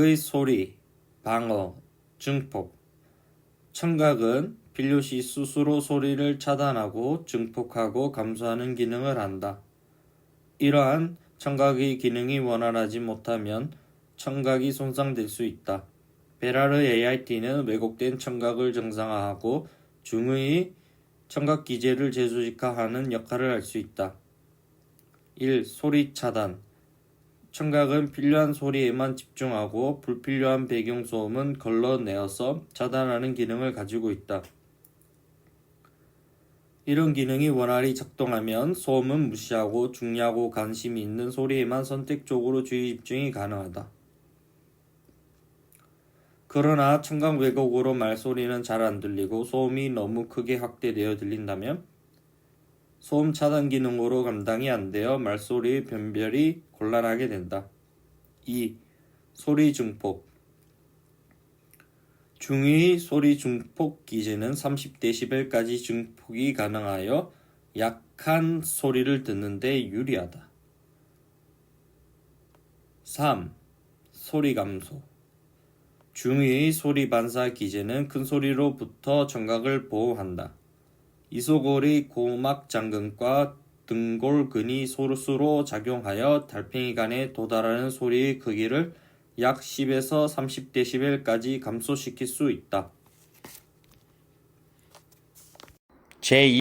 의 소리, 방어, 증폭. 청각은 필요시 스스로 소리를 차단하고 증폭하고 감소하는 기능을 한다. 이러한 청각의 기능이 원활하지 못하면 청각이 손상될 수 있다. 베라르 AIT는 왜곡된 청각을 정상화하고 중의 청각 기제를 재조직화하는 역할을 할 수 있다. 1. 소리 차단 청각은 필요한 소리에만 집중하고 불필요한 배경소음은 걸러내어서 차단하는 기능을 가지고 있다. 이런 기능이 원활히 작동하면 소음은 무시하고 중요하고 관심이 있는 소리에만 선택적으로 주의 집중이 가능하다. 그러나 청각 왜곡으로 말소리는 잘 안 들리고 소음이 너무 크게 확대되어 들린다면 소음 차단 기능으로 감당이 안 되어 말소리의 변별이 곤란하게 된다. 2. 소리 증폭 중위 소리 증폭 기제는 30dB까지 증폭이 가능하여 약한 소리를 듣는데 유리하다. 3. 소리 감소 중위의 소리 반사 기제는 큰 소리로부터 청각을 보호한다. 이소골의 고막 장근과 등골근이 소르스로 작용하여 달팽이 간에 도달하는 소리의 크기를 약 10에서 30dB까지 감소시킬 수 있다. 제2